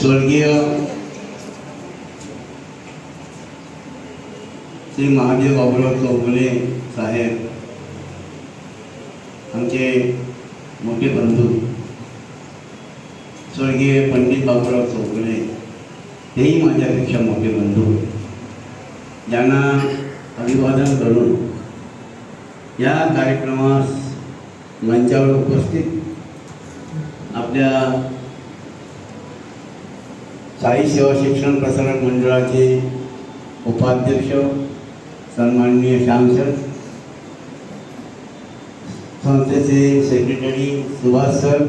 स्वर्गीय श्री महादेव बाबुराव चौगुले साहेब आमचे मोठे बंधू स्वर्गीय पंडित बाबुराव चौगुले हेही माझ्यापेक्षा मोठे बंधू ज्यांना अभिवादन करून या कार्यक्रमास मंचावर उपस्थित आपल्या साई सेवा शिक्षण प्रसारक मंडळाचे उपाध्यक्ष सन्माननीय श्याम सर संस्थेचे सेक्रेटरी सुभाष सर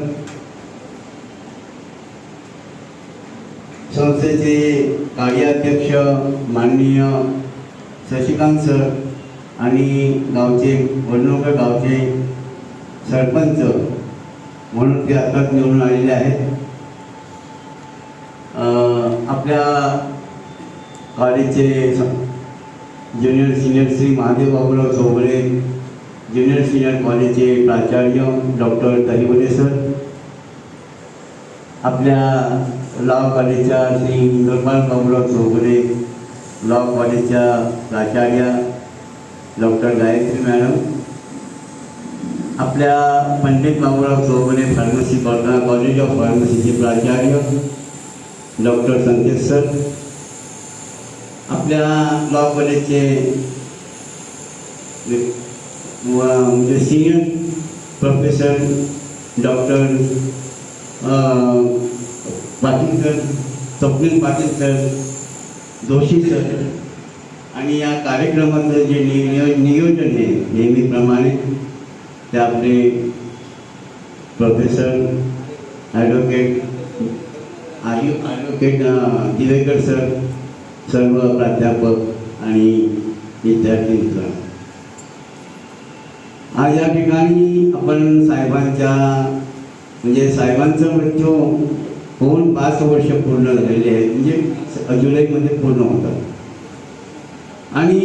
संस्थेचे कार्याध्यक्ष माननीय शशिकांत सर आणि गावचे वडनोकर गावचे सरपंच म्हणून ते आत्ताच निवडून आलेले आहेत. आपल्या कॉलेजचे junior senior Shri Mahadev Baburao Chobare junior senior कॉलेजचे प्राचार्य डॉक्टर दहिवले सर आपल्या लॉ कॉलेजच्या श्री इंद्रपाल बाबूराव चौगुले लॉ कॉलेजच्या प्राचार्य डॉक्टर गायत्री मॅडम आपल्या Pandit Baburao Chougule pharmacy college of फार्मसीचे प्राचार्य डॉक्टर संकेत सर आपल्या लॉ कॉलेजचे म्हणजे senior professor doctor Patil sir Swapnil Patil sir Joshi sir आणि या कार्यक्रमाचं जे नियो नियोजन आहे नेहमीप्रमाणे ते आपले प्रोफेसर ॲडव्होकेट आयु ॲडव्होकेट दिवेकर सर सर्व प्राध्यापक आणि विद्यार्थींचा आज या ठिकाणी आपण साहेबांच्या म्हणजे साहेबांचा मृत्यू होऊन पाच वर्ष पूर्ण झालेले आहेत म्हणजे जुलैमध्ये पूर्ण होतात. आणि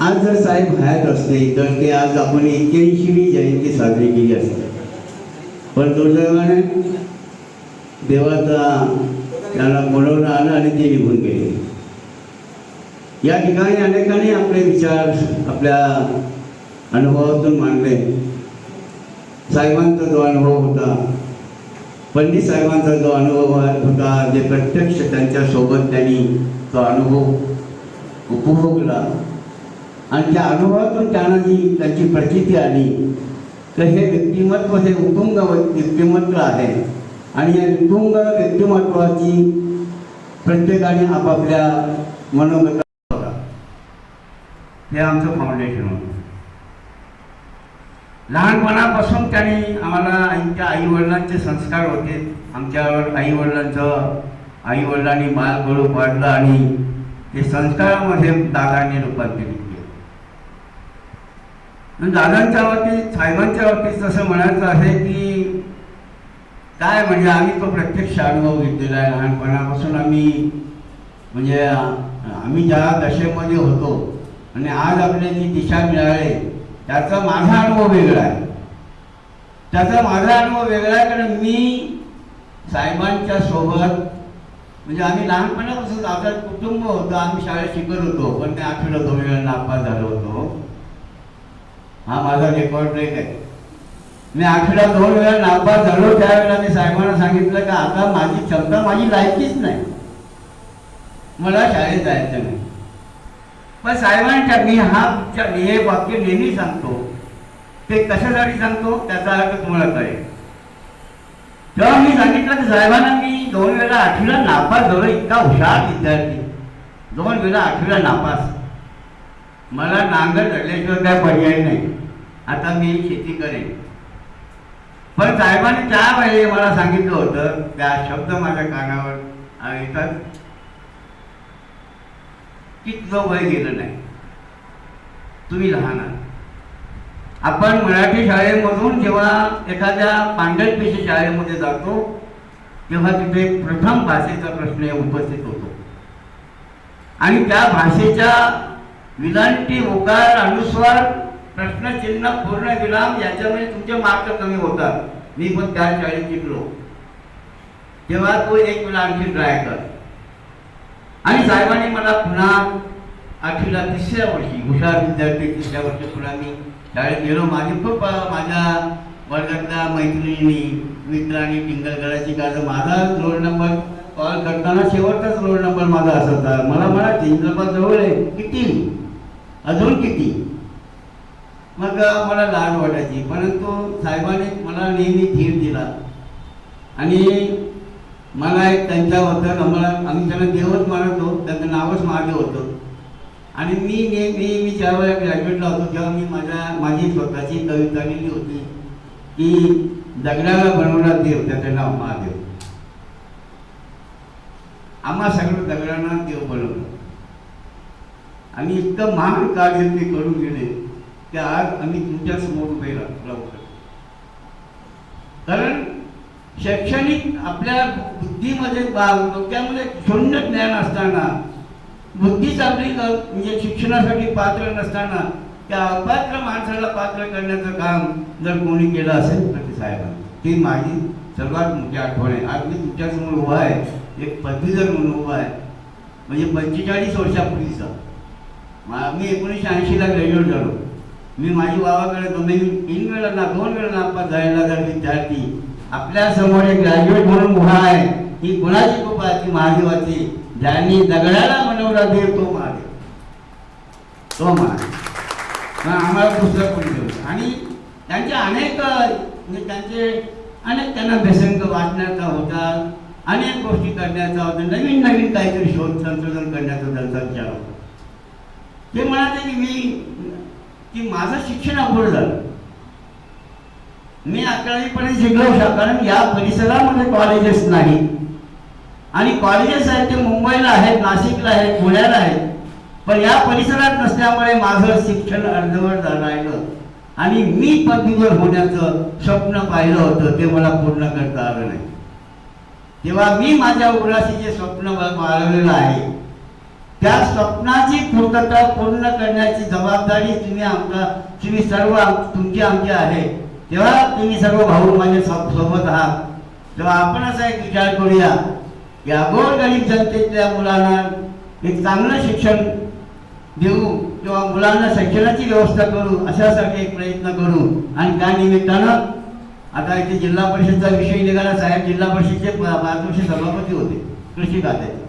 आज जर साहेब हयात असते तर ते आज आपण एक्क्याऐंशीवी जयंती साजरी केली असते. पण दुर्दैवाने देवाचा त्याला बोलवलं आलं आणि ते निघून गेले. या ठिकाणी अनेकांनी आपले विचार आपल्या अनुभवातून मांडले. साहेबांचा जो अनुभव होता पंडित साहेबांचा जो अनुभव होता जे प्रत्यक्ष त्यांच्यासोबत त्यांनी तो अनुभव उपभोगला आणि त्या अनुभवातून त्यांना जी त्यांची प्रचिती आली तर हे व्यक्तिमत्व हे उत्तुंग व्यक्तिमत्व आहे. आणि या उत्तुंग व्यक्तिमत्वाची प्रत्येकाने आपापल्या मनोगता हे आमचं फाउंडेशन होतं. लहानपणापासून त्यांनी आम्हाला आमच्या आईवडिलांचे संस्कार होते. आमच्यावर आईवडिलांचं आईवडिलांनी बाल गळू पाडलं आणि ते संस्कारामध्ये दादांनी रूपांतरित केलं. दादांच्या बाबतीत साहेबांच्या बाबतीत तसं म्हणायचं आहे की काय म्हणजे आम्ही तो प्रत्यक्ष अनुभव घेतलेला आहे. लहानपणापासून आम्ही म्हणजे आम्ही ज्या दशेमध्ये होतो आणि आज आपल्याला जी दिशा मिळाली त्याचा माझा अनुभव वेगळा आहे. त्याचा माझा अनुभव वेगळा आहे कारण मी साहेबांच्या सोबत म्हणजे आम्ही लहानपणापासून आपलं कुटुंब होतं आम्ही शाळेत शिकत होतो पण ते आठवडं दोन वेळा नापास झालो होतो. हा माझा रेकॉर्ड ब्रेक आहे. मी आठवड्यात दोन वेळा नापास झालो त्यावेळेला मी साहेबांना सांगितलं का आता माझी क्षमता माझी लायकीच नाही. मला शाळेत जायचं नाही. पण साहेबांच्या मी हा हे वाक्य नेहमी सांगतो. ते कशासाठी सांगतो? त्याचा अर्थ तुम्हाला कळेल. तेव्हा मी सांगितलं की साहेबांना मी दोन वेळा आठवीला नापास झालो इतका हुशार विद्यार्थी. दोन वेळा आठवीला नापास. मला नांगर धरल्याशिवाय काय पर्याय नाही. आता मी शेती करेन. पण साहेबांनी त्यावेळी मला सांगितलं होतं त्या शब्द माझ्या कानावर येतात की तुझं वय गेलं नाही. तुम्ही लहान आहात. आपण मराठी शाळेमधून जेव्हा एखाद्या पांढरपेशी शाळेमध्ये जातो तेव्हा तिथे प्रथम भाषेचा प्रश्न उपस्थित होतो. आणि त्या भाषेच्या विलांटी उकार अनुस्वार प्रश्नचिन्ह पूर्ण विराम याच्यामध्ये तुमचे मार्क कमी होतात. मी पण त्या शाळेत शिकलो. तेव्हा तो एक वेळा आणखी ट्राय कर. आणि साहेबांनी मला पुन्हा आठवीला तिसऱ्या वर्षी हुशार विद्यार्थी तिसऱ्या वर्षी पुन्हा मी शाळेत गेलो. माझी खूप माझ्या वर्गातल्या मैत्रिणी मित्रांनी टिंगल करायची कारण माझा रोल नंबर कॉल करताना शेवटचाच रोल नंबर माझा असायचा. मला म्हणा जिंकलपा जवळ आहे. किती? अजून किती? मग मला लाड वाटायची. परंतु साहेबांनी मला नेहमी धीर दिला. आणि मला एक त्यांच्याबद्दल आम्हाला आम्ही त्यांना देवच मानतो त्यांचं नावच महादेव होतं. आणि मी नेहमी मी ज्यावेळेला ग्रॅज्युएटला होतो तेव्हा मी माझ्या माझी स्वतःची कविता लिहिली होती. की दगडाला बनवला देव त्याचं नाव महादेव. आम्हा सगळं दगडांना देव बनवलं. आणि इतकं महान कार्य ते करून गेले. की आज आम्ही तुमच्यासमोर उभे राहू शकतो. कारण शैक्षणिक आपल्या बुद्धीमध्ये बाल डोक्यामध्ये शून्य ज्ञान असताना बुद्धीच आपली म्हणजे शिक्षणासाठी पात्र नसताना त्या अपात्र माणसाला पात्र करण्याचं काम जर कोणी केलं असेल तर ते साहेबांनी ती माझी सर्वात मोठी आठवण आहे. आज मी तुमच्यासमोर उभा आहे. एक पदवीधर म्हणून उभा आहे म्हणजे पंचेचाळीस वर्षापूर्वीचा. मी एकोणीसशे ऐंशीला ग्रॅज्युएट झालो. मी माझी वावाकडे दोन्ही तीन वेळा ना दोन वेळा नापास झालेला जर विद्यार्थी आपल्यासमोर एक ग्रॅज्युएट म्हणून उभा आहे ही कुणाची कृपा ती महादेवाची. ज्यांनी दगडाला बनवला देव तो महादेव. तो महादेव. मग आम्हाला पुस्तक कोणी देऊ आणि त्यांचे अनेक म्हणजे त्यांचे अनेक त्यांना व्यसंग वाचण्याचा होता अनेक गोष्टी करण्याचा होता नवीन नवीन काहीतरी शोध संशोधन करण्याचा त्यांचा विचार होता. ते म्हणाले की मी की माझं शिक्षण अपूर्ण झालं मी अकरावीपर्यंत शिकलो कारण या परिसरामध्ये कॉलेजेस नाही. आणि कॉलेजेस आहेत ते मुंबईला आहेत नाशिकला आहेत पुण्याला आहेत. पण या परिसरात नसल्यामुळे माझं शिक्षण अर्धवट राहिलं. आणि मी पदवीवर होण्याचं स्वप्न पाहिलं होतं ते मला पूर्ण करता आलं नाही. तेव्हा मी माझ्या उराशी जे स्वप्न बा- बाळगलेलं आहे. त्या स्वप्नाची पूर्तता पूर्ण करण्याची जबाबदारी तुम्ही आमचा तुम्ही सर्व तुमची आमची आहे. तेव्हा तुम्ही सर्व भाऊ माझ्या सोबत आहात. तेव्हा आपण असा एक विचार करूया. की अगोरगरीब जनतेतल्या मुलांना एक चांगलं शिक्षण देऊ किंवा मुलांना शिक्षणाची व्यवस्था करू अशासाठी एक प्रयत्न करू. आणि त्या निमित्तानं आता इथे जिल्हा परिषदचा विषय निघाला. साहेब जिल्हा परिषदचे प- पाच वर्ष सभापती होते. कृषी खात्याचे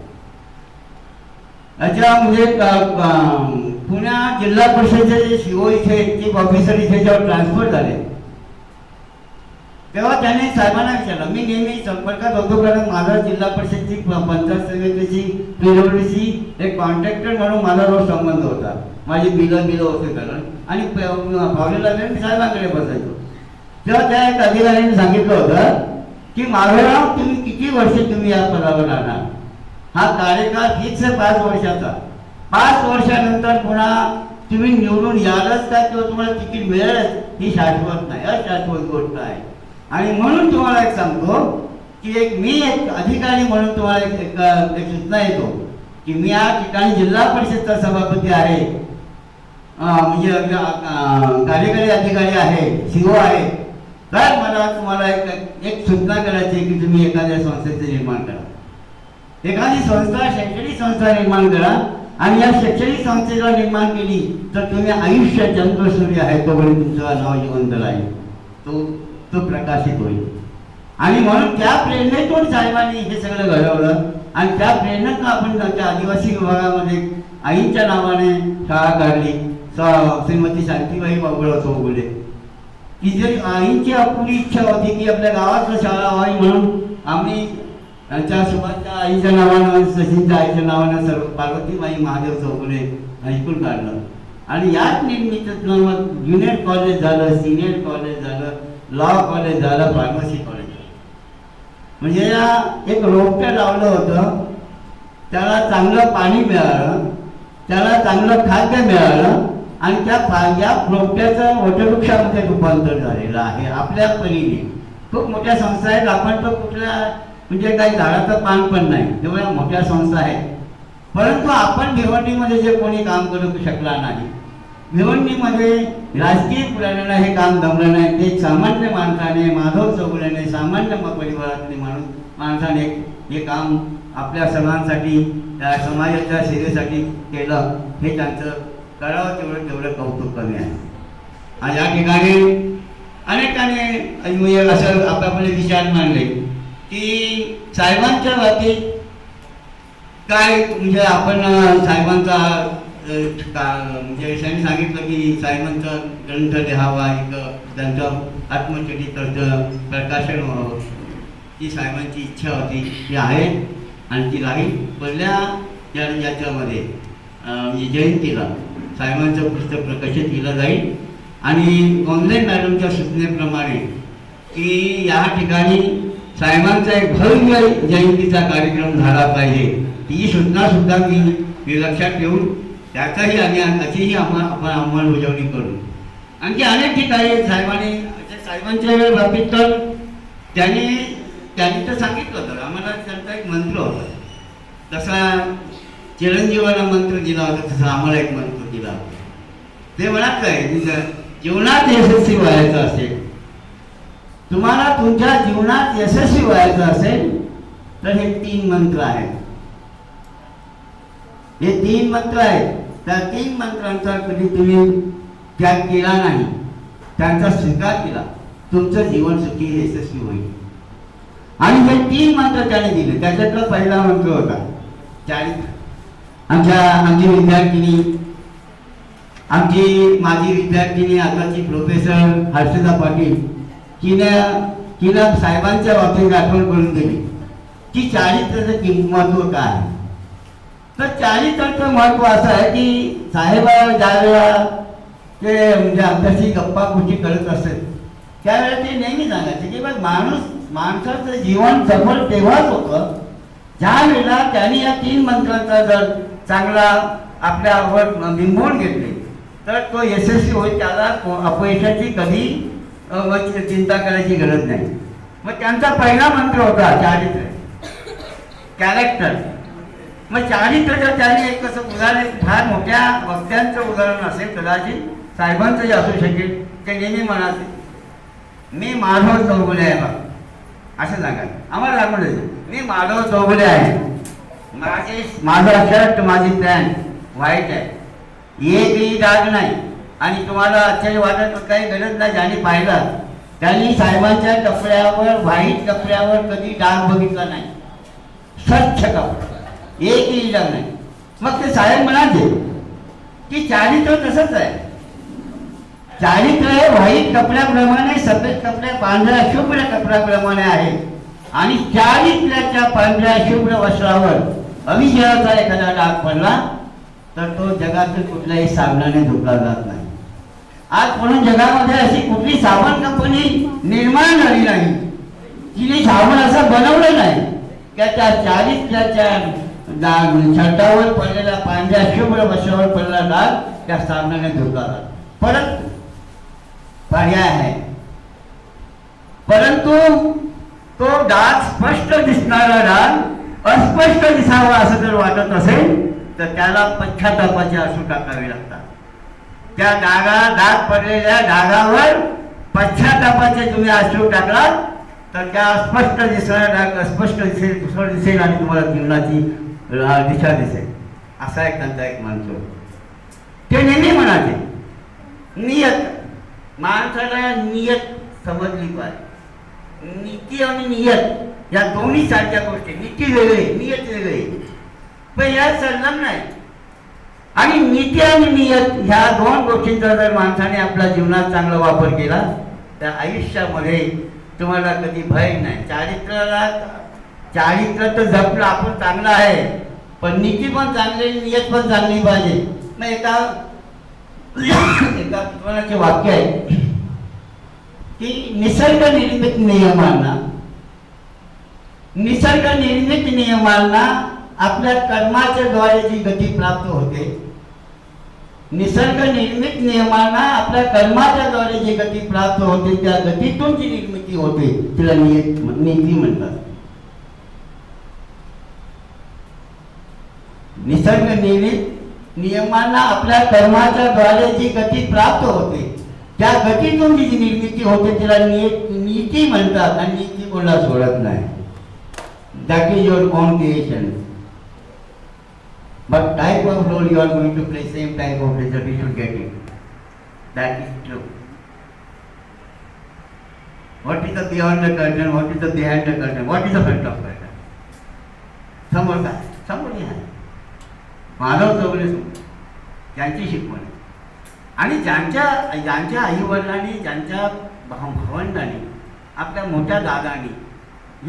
अच्छा म्हणजे पुण्या जिल्हा परिषदेचे जे सीओ इथे चीफ ऑफिसर इथे जेव्हा ट्रान्सफर झाले तेव्हा त्याने साहेबांना विचारलं मी नेहमी संपर्कात होतो कारण माझा जिल्हा परिषदची पंचायत समितीची पिरवडीची एक कॉन्ट्रॅक्टर म्हणून माझा रोज संबंध होता. माझी बिलं बिलं होते कारण आणि भावलेला वेळ मी साहेबांकडे बसायचो. तेव्हा त्या एक अधिकाऱ्याने सांगितलं होतं की माधवराव तुम्ही किती वर्ष तुम्ही या पदावर राहणार? हा कार्यकाळ हीच आहे पाच वर्षाचा. पाच वर्षानंतर पुन्हा तुम्ही निवडून यालच का किंवा तुम्हाला तिकीट मिळेलच ही शाश्वत नाही. अशाश्वत गोष्ट आहे. आणि म्हणून तुम्हाला एक सांगतो की एक मी एक अधिकारी म्हणून तुम्हाला एक एक- सूचना येतो की मी या ठिकाणी जिल्हा परिषदचा सभापती आहे. म्हणजे कार्यकारी अधिकारी आहे सीओ आहे. तर मला तुम्हाला एक एक सूचना करायची आहे की तुम्ही एखाद्या संस्थेचे निर्माण करा. एखादी संस्था शैक्षणिक संस्था निर्माण करा आणि या शैक्षणिक संस्थेला निर्माण केली तर तुम्ही आयुष्य चंद्रसूर्य आहे तोपर्यंत तुमचं नाव जिवंत राहील. तो तो प्रकाशित होईल. आणि म्हणून त्या प्रेरणेतून साहेबांनी हे सगळं घडवलं. आणि त्या प्रेरणेतून आपण त्या आदिवासी विभागामध्ये आईच्या नावाने शाळा काढली. श्रीमती शांतीबाई बाबुराव चौगुले की जरी आईची आपली इच्छा होती की आपल्या गावातलं शाळा व्हावी म्हणून आम्ही त्यांच्या सुभाषच्या आईच्या नावानं सचिनच्या आईच्या नावानं सर्व पार्वतीबाई महादेव चौगुले ऐकून काढलं. आणि याच निर्मितीतनं मग ज्युनियर कॉलेज झालं सिनियर कॉलेज झालं लॉ कॉलेज झालं फार्मसी कॉलेज झालं. म्हणजे या एक रोपटं लावलं होतं. त्याला चांगलं पाणी मिळालं त्याला चांगलं खाद्य मिळालं आणि त्या पा- या रोपट्याचं वटवृक्षामध्ये रूपांतर झालेलं आहे आपल्या परीने. खूप मोठ्या संस्था आहेत आपण तर कुठल्या म्हणजे काही झाडाचं पान पण नाही. तेवढ्या मोठ्या संस्था आहेत. परंतु आपण भिवंडीमध्ये जे कोणी काम करू शकला नाही भिवंडीमध्ये राजकीय पुराण्याला हे काम जमलं नाही ते सामान्य माणसाने माधव चौगुल्याने सामान्य परिवारातले माणूस माणसाने हे काम आपल्या सर्वांसाठी त्या समाजाच्या सेवेसाठी केलं हे त्यांचं करावं तेवढं तेवढं कौतुक कमी आहे. आणि या ठिकाणी अनेकाने असं आपापले विचार मांडले. की साहेबांच्या बाबतीत काय म्हणजे आपण साहेबांचा का- म्हणजे त्यांनी सांगितलं की साहेबांचा ग्रंथ लिहावा एक त्यांचं आत्मचरित्राचं प्रकाशन व्हावं. ती साहेबांची इच्छा होती. ती आहे आणि ती राहील पहिल्या याच्यामध्ये म्हणजे जयंतीला. साहेबांचं पुस्तक प्रकाशित केलं जाईल. आणि ऑनलाईन मॅडमच्या सूचनेप्रमाणे की या ठिकाणी साहेबांचा एक भव्य जयंतीचा कार्यक्रम झाला पाहिजे. ही सूचना सुद्धा मी मी लक्षात ठेवून त्याचाही आम्ही त्याचीही आम्हा आपण अंमलबजावणी करू. आणखी अनेक ठिकाणी साहेबांनी साहेबांच्या साहेबांच्या बाबतीत तर त्यांनी त्यांनी तर सांगितलं होतं आम्हाला त्यांचा एक मंत्र होता. तसा चिरंजीवाला मंत्र दिला होता तसा आम्हाला एक मंत्र दिला होता. ते म्हणत काय जीवनात यशस्वी व्हायचं असेल तुम्हाला तुमच्या जीवनात यशस्वी व्हायचं असेल तर हे तीन मंत्र आहेत. हे तीन मंत्र आहेत. त्या तीन मंत्रांचा कधी तुम्ही त्याग केला नाही. त्यांचा स्वीकार केला. तुमचं जीवन सुखी यशस्वी होईल. आणि हे तीन मंत्र त्याने दिले. त्याच्यातला पहिला मंत्र होता चारित्र आमच्या आमची विद्यार्थिनी आमची माझी विद्यार्थिनी आताची प्रोफेसर हर्षदा पाटील तिनं तिनं साहेबांच्या बाबतीत आठवण करून दिली की चारित्र्याचं किंमत काय? तर चारित्र्याचं महत्त्व असं आहे की साहेब वेळा ते म्हणजे आमच्याशी गप्पा कुठे करत असत त्यावेळेला ते नेहमी सांगायचे की बघ माणूस माणसाचं जीवन सफल तेव्हाच होतं. ज्या वेळेला त्यांनी या तीन मंत्रांचा जर चांगला आपल्यावर निंबवून घेतले तर तो यशस्वी होईल त्याला को- अपयशाची कधी चिंता करायची गरज नाही. मग त्यांचा पहिला मंत्र होता चारित्र्य कॅरेक्टर मग चारित्र्याचं त्यांनी एक कसं उदाहरण फार मोठ्या वक्त्यांचं उदाहरण असेल कदाचित साहेबांचं जे असू शकेल ते नेहमी म्हणाले मी माधव चौगुले आहे बा. असं सांगा आम्हाला लागून मी माधव चौगुले आहे. माझे माझा शर्ट माझी पॅन्ट व्हाईट आहे. एकही डाग नाही. आणि तुम्हाला आश्चर्य वाटत काही गरज नाही ज्यांनी पाहिलं. त्यांनी साहेबांच्या कपड्यावर व्हाईट कपड्यावर कधी डाग बघितला नाही. स्वच्छ कपडा. एकही डाग नाही. मग ते साहेब म्हणाले की चारित्र तसंच आहे. चारित्र हे व्हाईट कपड्याप्रमाणे सफेद कपड्या पांढऱ्या शुभ्र कपड्याप्रमाणे आहे. आणि चारित्र्याच्या पांढऱ्या शुभ्र वस्त्रावर अविजयाचा एखादा डाग पडला तर तो जगातील कुठल्याही साबणाने धुतला जात नाही. आज म्हणून जगामध्ये अशी कुठली साबण कंपनी निर्माण झाली नाही. तिने साबण असं बनवलं नाही. त्याच्या चाळीस त्याच्या डाग छटावर पडलेल्या पांढऱ्या शुभ्र वशावर पडलेला डाग त्या साबणाने धुतला परंतु पर्याय आहे. परंतु तो डाग स्पष्ट दिसणारा डाग अस्पष्ट दिसावा असं जर वाटत असेल तर त्याला पश्चातापाचे असू टाकावे लागतात. त्या डागा डाग पडलेल्या डागावर पश्चातापाचे तुम्ही आश्रू टाकलात तर त्या स्पष्ट दिसणारा डाग स्पष्ट दिसेल दुसरं दिसेल आणि तुम्हाला जीवनाची दिशा दिसेल. असा एक त्यांचा एक माणसं ते नेहमी म्हणाले नियत. माणसाला नियत समजली पाहिजे. नीती आणि नियत या दोन्ही सारख्या गोष्टी नीती वेगळी नियत वेगळी. पण यात सल्लम नाही आणि नीती आणि नियत ह्या दोन गोष्टींचा जर माणसाने आपल्या जीवनात चांगला वापर केला तर आयुष्यामध्ये तुम्हाला कधी भय नाही. चारित्र्याला चारित्र्य तर जपलं आपण चांगलं आहे. पण नीती पण चांगली नियत पण चांगली पाहिजे. मग एका एका विद्वानाचे वाक्य आहे की निसर्ग निर्मित नियमांना निसर्ग निर्मित नियमांना आपल्या कर्माच्या द्वारे जी गती प्राप्त होते निसर्ग निर्मित नियमांना आपल्या कर्माच्या द्वारे जी गती प्राप्त होते त्या गतीतून जी निर्मिती होते तिला नियत नीती म्हणतात. निसर्ग निर्मित नियमांना आपल्या कर्माच्या द्वारे जी गती प्राप्त होते त्या गतीतून जी निर्मिती होते तिला नि- नीती म्हणतात. आणि नीती कोणाला सोडत नाही. That is your own But type of role you are going to play, same type of result, you should get it. That is true. What is the beyond the curtain? What is the behind the curtain? What is the front of curtain? समोर काय समोर हे आहे माधव चौगले समोर त्यांची शिकवण आहे. आणि ज्यांच्या ज्यांच्या आईवडिलांनी ज्यांच्या भावंडांनी आपल्या मोठ्या दादानी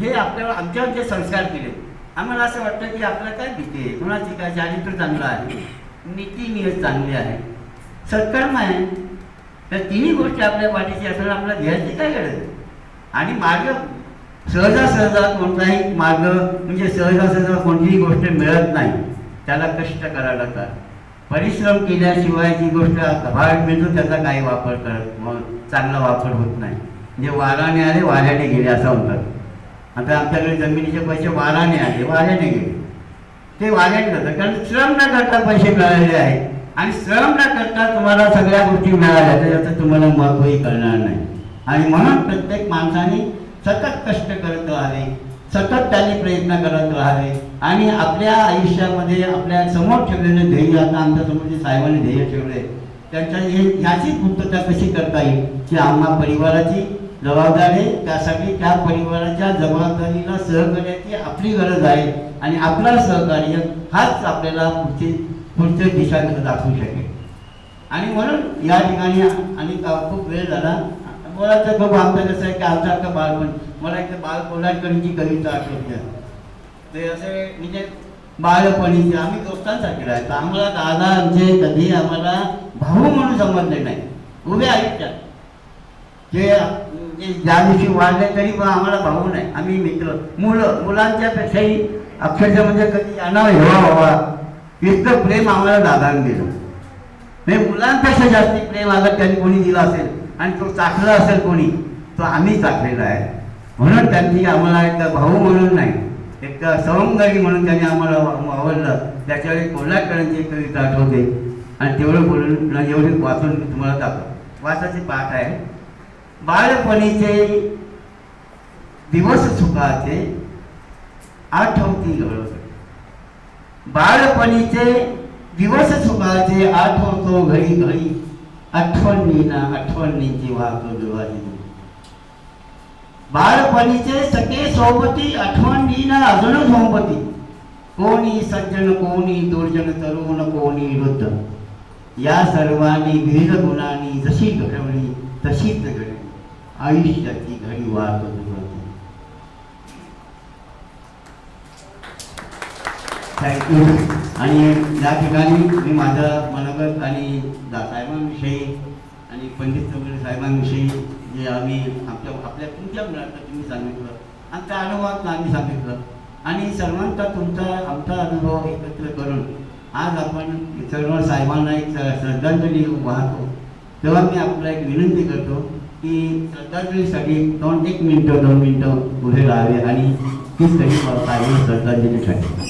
हे आपल्याला आमच्यावर जे संस्कार केले आम्हाला असं वाटतं की आपल्याला काय भीती आहे? कुणाची काय चारित्र चांगलं आहे? नीती नियत चांगली आहे. सत्कर्म आहे. तर तिन्ही गोष्टी आपल्या पाठीची असणं आपल्या घ्यायची काय गरज आणि मार्ग सहजासहजा कोणताही मार्ग म्हणजे सहजासहजा कोणतीही गोष्ट मिळत नाही त्याला कष्ट करायला लागतात. परिश्रम केल्याशिवाय जी गोष्ट भाग मिळतो त्याचा काही वापर करत मग चांगला वापर होत नाही. म्हणजे वाराने आले वाऱ्याने गेले असं म्हणतात. आता आमच्याकडे जमिनीचे पैसे वाराने आले वाऱ्याने गेले. ते वाऱ्याने जातात कारण श्रम न करता पैसे मिळालेले आहेत. आणि श्रम न करता तुम्हाला सगळ्या गोष्टी मिळाल्या त्याचं तुम्हाला महत्वही कळणार नाही. आणि म्हणून प्रत्येक माणसाने सतत कष्ट करत राहावे सतत त्यांनी प्रयत्न करत राहावे. आणि आपल्या आयुष्यामध्ये आपल्यासमोर ठेवलेले ध्येय आता आमच्यासमोर जे साहेबांनी ध्येय ठेवले त्यांच्या हे याची पूर्तता कशी करता येईल की आम्हा परिवाराची जबाबदारी आहे. त्यासाठी त्या परिवाराच्या जबाबदारीला सहकार्याची आपली गरज आहे. आणि आपला सहकार्य हाच आपल्याला पुढची पुढच्या दिशा दाखवू शकेल. आणि म्हणून या ठिकाणी आणि खूप वेळ झाला. मला तर खूप आमचं कसं आहे की आमच्यासारखं बालपण मला एक बाल कोल्हाटकरांची कविता आठवली ते असे म्हणजे बालपणीचे आम्ही दोस्तांसारखे राहतो. आम्हाला दादा आमचे कधी आम्हाला भाऊ म्हणून समजले नाही. उभे आयुष्यात जे जे ज्या दिवशी वाढले तरी पण आम्हाला भाऊ नाही. आम्ही मित्र. मुलं मुलांच्या पेक्षाही अक्षरशः म्हणजे कधी यांना हेवा व्हावा इतकं प्रेम आम्हाला दादाने दिलं. म्हणजे मुलांपेक्षा जास्ती प्रेम अगर त्यांनी कोणी दिला असेल आणि तो चाखला असेल कोणी तो आम्ही चाखलेला आहे. म्हणून त्यांनी आम्हाला एक भाऊ म्हणून नाही एक सवंगडी म्हणून त्यांनी आम्हाला आवडलं त्याच्यावेळी कोल्हाटकरांची कविता आठवते. आणि तेवढं बोलून एवढी वाचून मी तुम्हाला दाखव वाचाची पाठ आहे. बाळपणीचे दिवस सुखाचे आठवती गळत बाळपणीचे दिवस सुखाचे आठवतो घडी घडी आठवणीना आठवणीची वाहतो बाळपणीचे सखे सोबती आठवणीना अजून सोबती. कोणी सज्जन कोणी दुर्जन तरुण कोणी वृद्ध. या सर्वांनी विविध गुणांनी जशी घडवली तशीच घडली आयुष्याची घडी वाहतो दुवारी थँक्यू आणि या ठिकाणी मी माझा मनोगत आणि दा- साहेबांविषयी आणि पंडित चौधरी साहेबांविषयी जे आम्ही आमच्या आपल्या तुमच्या मुलांना तुम्ही सांगितलं आमच्या अनुभवात आम्ही सांगितलं. आणि सर्वांचा तुमचा आमचा अनुभव एकत्र करून आज आपण सर्व साहेबांना एक श्रद्धांजली वाहतो. तेव्हा मी आपल्याला एक विनंती करतो की श्रद्धांजलीसाठी दोन एक मिनटं दोन मिनटं उभे राहावे आणि ती सगळी करता येईल श्रद्धांजलीसाठी.